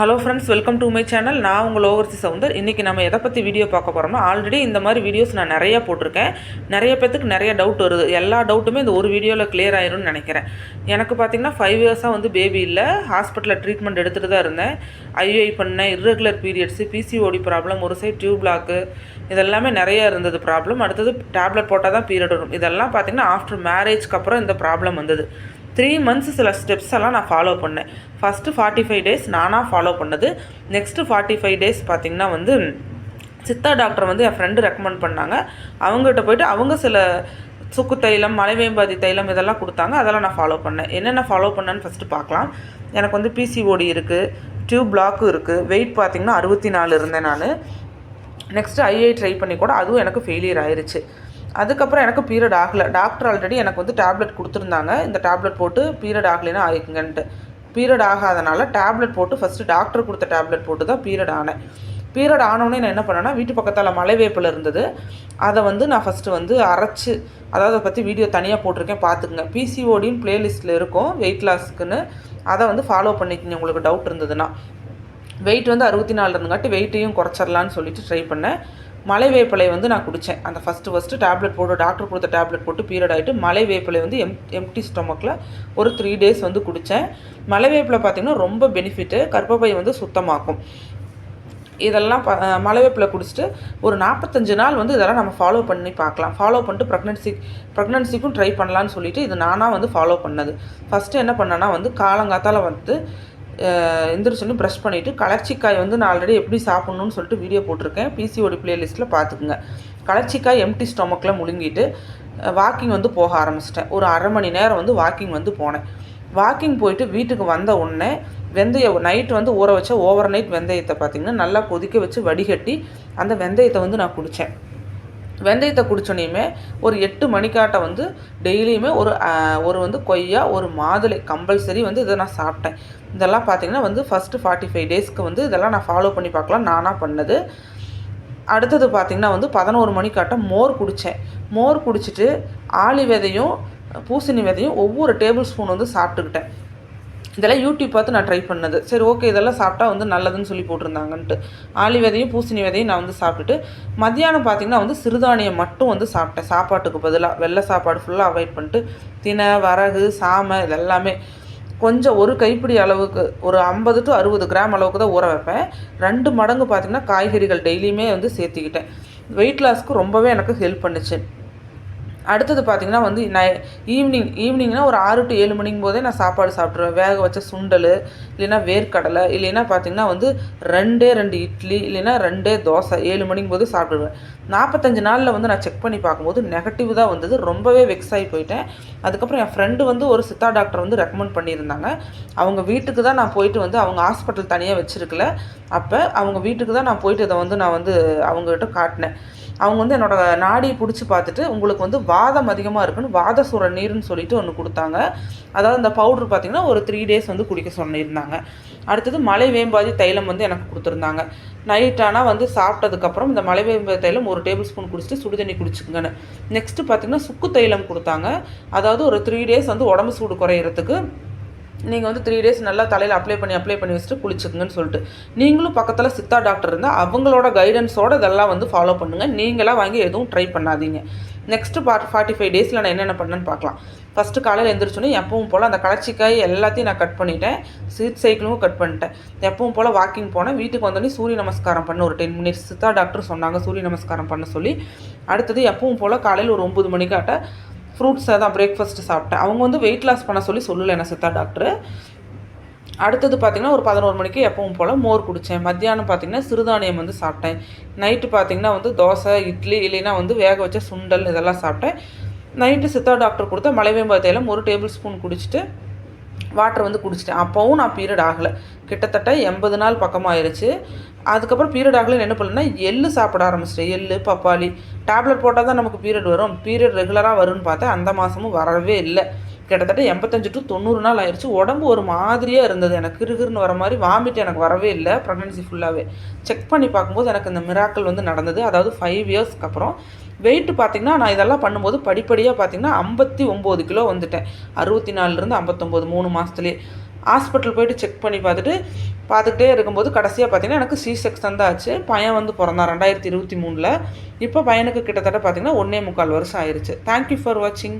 Hello friends welcome to my channel நான் உங்கள் overseer Soundar. இன்றைக்கி நம்ம எதை பற்றி வீடியோ பார்க்க போகிறோம்னா ஆல்ரெடி இந்த மாதிரி வீடியோஸ் நான் நிறைய போட்டிருக்கேன். நிறைய பேத்துக்கு நிறைய டவுட் வருது. எல்லா டவுட்டுமே இந்த ஒரு வீடியோவில் கிளியர் ஆயிரும்னு நினைக்கிறேன். எனக்கு பார்த்தீங்கன்னா ஃபைவ் இயர்ஸாக வந்து பேபி இல்லை. ஹாஸ்பிட்டலில் ட்ரீட்மெண்ட் எடுத்துகிட்டு தான் இருந்தேன். ஐஐ பண்ணேன். இர்ரெகுலர் பீரியட்ஸு பிசிஓடி ப்ராப்ளம் ஒரு சைட் டியூப் பிளாக்கு இதெல்லாமே நிறைய இருந்தது ப்ராப்ளம் அடுத்தது டேப்லெட் போட்டால் தான் பீரியட் வரும். இதெல்லாம் பார்த்தீங்கன்னா ஆஃப்டர் மேரேஜ்க்கு அப்புறம் இந்த ப்ராப்ளம் வந்தது. த்ரீ மந்த்ஸ் சில ஸ்டெப்ஸ் எல்லாம் நான் ஃபாலோ பண்ணேன். ஃபஸ்ட்டு ஃபார்ட்டி ஃபைவ் டேஸ் நானாக ஃபாலோ பண்ணது. நெக்ஸ்ட்டு ஃபார்ட்டி ஃபைவ் டேஸ் பார்த்திங்கன்னா வந்து சித்தா டாக்டர் வந்து என் ஃப்ரெண்டு ரெக்கமெண்ட் பண்ணாங்க. அவங்ககிட்ட போயிட்டு அவங்க சில சுக்கு தைலம் மலைவேம்பாதி தைலம் இதெல்லாம் கொடுத்தாங்க. அதெல்லாம் நான் ஃபாலோ பண்ணேன். என்னென்ன ஃபாலோ பண்ணேன்னு ஃபஸ்ட்டு பார்க்கலாம். எனக்கு வந்து பிசிஓடி இருக்குது டியூப் பிளாக்கும் இருக்குது வெயிட் பார்த்திங்கன்னா அறுபத்தி நாலு இருந்தேன் நான். நெக்ஸ்ட்டு ஐஐ ட்ரை பண்ணி கூட அதுவும் எனக்கு ஃபெயிலியர் ஆயிடுச்சு அதுக்கப்புறம் எனக்கு பீரியட் ஆகலை. டாக்டர் ஆல்ரெடி எனக்கு வந்து டேப்லெட் கொடுத்துருந்தாங்க. இந்த டேப்லெட் போட்டு பீரியட் ஆகலைன்னா ஆகிக்குங்கன்ட்டு பீரியட் ஆகாதனால டேப்லெட் போட்டு ஃபஸ்ட்டு டாக்டர் கொடுத்த டேப்லெட் போட்டு தான் பீரியட் ஆனேன். பீரியட் ஆனோடனே நான் என்ன பண்ணேன்னா வீட்டு பக்கத்தில் மலைவேப்பில் இருந்தது. அதை வந்து நான் ஃபஸ்ட்டு வந்து அரைச்சி அதாவது அதை பற்றி வீடியோ தனியாக போட்டிருக்கேன் பார்த்துக்குங்க. பிசிஓடின்னு பிளேலிஸ்ட்டில் இருக்கும் வெயிட் லாஸ்க்குன்னு அதை வந்து ஃபாலோ பண்ணிக்கங்க உங்களுக்கு டவுட் இருந்ததுன்னா. வெயிட் வந்து அறுபத்தி நாலு இருந்துங்காட்டி வெயிட்டையும் குறைச்சிடலான்னு சொல்லிட்டு ட்ரை பண்ணேன். மலை வேப்பிலை வந்து நான் குடித்தேன் அந்த ஃபஸ்ட்டு ஃபஸ்ட்டு டேப்லெட் போட்டு டாக்டர் கொடுத்த டேப்லெட் போட்டு பீரியட் ஆகிட்டு மலை வேப்பிலை வந்து எம் எம்டி ஸ்டொமக்கில் ஒரு த்ரீ டேஸ் வந்து குடித்தேன் மலை வேப்பிலை பார்த்திங்கன்னா ரொம்ப பெனிஃபிட்டு கர்ப்பப்பை வந்து சுத்தமாக்கும். இதெல்லாம் ப மலைவேப்பிலை குடிச்சிட்டு ஒரு நாற்பத்தஞ்சு நாள் வந்து இதெல்லாம் நம்ம ஃபாலோ பண்ணி பார்க்கலாம். ஃபாலோ பண்ணிட்டு ப்ரெக்னன்சி ப்ரெக்னன்சிக்கும் ட்ரை பண்ணலான்னு சொல்லிட்டு இது நானாக வந்து ஃபாலோ பண்ணது. ஃபஸ்ட்டு என்ன பண்ணேன்னா வந்து காலங்காத்தால் வந்து எந்திரிச்சோன்னு ப்ரஷ் பண்ணிவிட்டு கலர்ச்சிக்காய் வந்து நான் ஆல்ரெடி எப்படி சாப்பிட்ணுன்னு சொல்லிட்டு வீடியோ போட்டிருக்கேன். பிசிஓடி பிளேலிஸ்ட்டில் பார்த்துக்குங்க. கலர்ச்சிக்காய் எம்டி ஸ்டொமக்கில் முழுங்கிட்டு வாக்கிங் வந்து போக ஆரம்பிச்சிட்டேன். ஒரு அரை மணி நேரம் வந்து வாக்கிங் வந்து போனேன். வாக்கிங் போயிட்டு வீட்டுக்கு வந்த உடனே வெந்தயம் நைட் வந்து ஊற வச்ச ஓவர் நைட் வெந்தயத்தை பார்த்திங்கன்னா நல்லா கொதிக்க வச்சு வடிகட்டி அந்த வெந்தயத்தை வந்து நான் குடித்தேன் வெந்தயத்தை குடித்தோனையுமே ஒரு எட்டு மணிக்காட்டை வந்து டெய்லியுமே ஒரு ஒரு வந்து கொய்யா ஒரு மாதுளை கம்பல்சரி வந்து இதை நான் சாப்பிட்டேன். இதெல்லாம் பார்த்தீங்கன்னா வந்து ஃபஸ்ட்டு ஃபார்ட்டி ஃபைவ் டேஸ்க்கு வந்து இதெல்லாம் நான் ஃபாலோ பண்ணி பார்க்கலாம் நானாக பண்ணது. அடுத்தது பார்த்திங்கன்னா வந்து பதினோரு மணிக்காட்டம் மோர் குடித்தேன் மோர் குடிச்சிட்டு ஆளி விதையும் பூசணி விதையும் ஒவ்வொரு டேபிள் ஸ்பூன் வந்து சாப்பிட்டுக்கிட்டேன். இதெல்லாம் யூடியூப் பார்த்து நான் ட்ரை பண்ணது. சரி ஓகே இதெல்லாம் சாப்பிட்டா வந்து நல்லதுன்னு சொல்லி போட்டிருந்தாங்கன்ட்டு. ஆளி விதையும் பூசணி விதையும் நான் வந்து சாப்பிட்டுட்டு மத்தியானம் பார்த்திங்கன்னா வந்து சிறுதானியம் மட்டும் வந்து சாப்பிட்டேன். சாப்பாட்டுக்கு பதிலாக வெள்ளை சாப்பாடு ஃபுல்லாக அவாய்ட் பண்ணிட்டு தினை வரகு சாமை இதெல்லாமே. கொஞ்சம் ஒரு கைப்பிடி அளவுக்கு ஒரு ஐம்பது டு அறுபது கிராம் அளவுக்கு தான் ஊற வைப்பேன். ரெண்டு மடங்கு பார்த்திங்கன்னா காய்கறிகள் டெய்லியுமே வந்து சேர்த்துக்கிட்டேன். வெயிட் லாஸ்க்கு ரொம்பவே எனக்கு ஹெல்ப் பண்ணுச்சு. அடுத்தது பார்த்திங்கன்னா வந்து நான் ஈவினிங் ஈவினிங்னா ஒரு ஆறு டு ஏழு மணிக்கும் போதே நான் சாப்பாடு சாப்பிட்ருவேன் வேக வச்ச சுண்டல் இல்லைன்னா வேர்க்கடலை இல்லைன்னா பார்த்திங்கன்னா வந்து ரெண்டே ரெண்டு இட்லி இல்லைன்னா ரெண்டே தோசை ஏழு மணிக்கும் போது சாப்பிடுவேன் நாற்பத்தஞ்சு நாளில் வந்து நான் செக் பண்ணி பார்க்கும்போது நெகட்டிவ் தான் வந்தது. ரொம்பவே வெக்ஸ் ஆகி போயிட்டேன். அதுக்கப்புறம் என் ஃப்ரெண்டு வந்து ஒரு சித்தா டாக்டர் வந்து ரெக்கமெண்ட் பண்ணியிருந்தாங்க. அவங்க வீட்டுக்கு தான் நான் போயிட்டு வந்து அவங்க ஹாஸ்பிட்டல் தனியாக வச்சுருக்கல. அப்போ அவங்க வீட்டுக்கு தான் நான் போயிட்டு இதை வந்து நான் வந்து அவங்ககிட்ட காட்டினேன். அவங்க வந்து என்னோட நாடியை பிடிச்சி பார்த்துட்டு உங்களுக்கு வந்து வாதம் அதிகமாக இருக்குன்னு வாத சுர நீர்னு சொல்லிட்டு ஒன்று கொடுத்தாங்க. அதாவது இந்த பவுட்ரு பார்த்திங்கன்னா ஒரு த்ரீ டேஸ் வந்து குடிக்க சொல்லியிருந்தாங்க. அடுத்தது மலை வேம்பாதி தைலம் வந்து எனக்கு கொடுத்துருந்தாங்க. நைட் ஆனால் வந்து சாப்பிட்டதுக்கப்புறம் இந்த மலை வேம்பாதி தைலம் ஒரு டேபிள் ஸ்பூன் குடிச்சிட்டு சுடுதண்ணி குடிச்சுக்கங்கன்னு. நெக்ஸ்ட்டு பார்த்தீங்கன்னா சுக்கு தைலம் கொடுத்தாங்க. அதாவது ஒரு த்ரீ டேஸ் வந்து உடம்பு சூடு குறையிறதுக்கு நீங்கள் வந்து த்ரீ டேஸ் நல்லா தலையில் அப்ளை பண்ணி அப்ளை பண்ணி வச்சுட்டு குளிச்சுக்குங்கன்னு சொல்லிட்டு. நீங்களும் பக்கத்தில் சித்தா டாக்டர் இருந்தால் அவங்களோட கைடன்ஸோட இதெல்லாம் வந்து ஃபாலோ பண்ணுங்கள் நீங்களாக வாங்கி எதுவும் ட்ரை பண்ணாதீங்க. நெக்ஸ்ட்டு பார்ட் ஃபார்ட்டி ஃபைவ் டேஸில் நான் என்னென்ன பண்ணேன்னு பார்க்கலாம். ஃபஸ்ட்டு காலையில் எழுந்திரிச்சோன்னே எப்பவும் போல் அந்த கலச்சிக்காய் எல்லாத்தையும் நான் கட் பண்ணிட்டேன். சீட் சைக்கிளும் கட் பண்ணிட்டேன். எப்பவும் போல் வாக்கிங் போனேன். வீட்டுக்கு வந்தோடனே சூரிய நமஸ்காரம் பண்ண ஒரு டென் மினிட்ஸ் சித்தா டாக்டர் சொன்னாங்க சூரிய நமஸ்காரம் பண்ண சொல்லி. அடுத்தது எப்பவும் போல் காலையில் ஒரு ஒம்பது மணிக்காட்ட ஃப்ரூட்ஸை தான் பிரேக்ஃபாஸ்ட்டு சாப்பிட்டேன். அவங்க வந்து வெயிட் லாஸ் பண்ண சொல்லி சொல்லலை என்ன சித்தா டாக்டர் அடுத்தது பார்த்திங்கன்னா ஒரு பதினோரு மணிக்கு எப்பவும் போல் மோர் குடித்தேன். மத்தியானம் பார்த்திங்கன்னா சிறுதானியம் வந்து சாப்பிட்டேன். நைட்டு பார்த்திங்கன்னா வந்து தோசை இட்லி இல்லைன்னா வந்து வேக வச்ச சுண்டல் இதெல்லாம் சாப்பிட்டேன். நைட்டு சித்தா டாக்டர் கொடுத்த மலைவேம்பு தைலம் ஒரு டேபிள் ஸ்பூன் குடிச்சிட்டு வாட்டர் வந்து குடிச்சிட்டேன். அப்போவும் நான் பீரியட் ஆகலை. கிட்டத்தட்ட எண்பது நாள் பக்கமாயிருச்சு. அதுக்கப்புறம் பீரியட் ஆகலன்னு என்ன பண்ணேன்னா எள்ளு சாப்பிட ஆரம்பிச்சிட்டேன். எள்ளு பப்பாளி டேப்லெட் போட்டால் தான் நமக்கு பீரியட் வரும். பீரியட் ரெகுலராக வரும்னு பார்த்தா அந்த மாதமும் வரவே இல்லை. கிட்டத்தட்ட எண்பத்தஞ்சு டு தொண்ணூறு நாள் ஆயிடுச்சு உடம்பு ஒரு மாதிரியாக இருந்தது. எனக்கு கிறுகிறுன்னு வர மாதிரி வாமிட் எனக்கு வரவே இல்லை. ப்ரெக்னன்சி ஃபுல்லாகவே செக் பண்ணி பார்க்கும்போது எனக்கு இந்த மிராக்கள் வந்து நடந்தது. அதாவது ஃபைவ் இயர்ஸ்க்கு அப்புறம். வெயிட் பார்த்திங்கன்னா நான் இதெல்லாம் பண்ணும்போது படிப்படியாக பார்த்திங்கன்னா ஐம்பத்தி ஒம்பது கிலோ வந்துட்டேன். அறுபத்தி நாலுலேருந்து ஐம்பத்தொம்போது மூணு மாதத்துலேயே ஹாஸ்பிட்டல் போயிட்டு செக் பண்ணி பார்த்துட்டு பார்த்துக்கிட்டே இருக்கும்போது கடைசியாக பார்த்தீங்கன்னா எனக்கு சி செக்ஷன் தான் ஆச்சு. பையன் வந்து பிறந்தான் ரெண்டாயிரத்தி இருபத்தி மூணில். இப்போ பையனுக்கு கிட்டத்தட்ட பார்த்தீங்கன்னா ஒன்றே முக்கால் வருஷம் ஆயிடுச்சு தேங்க்யூ ஃபார் வாட்சிங்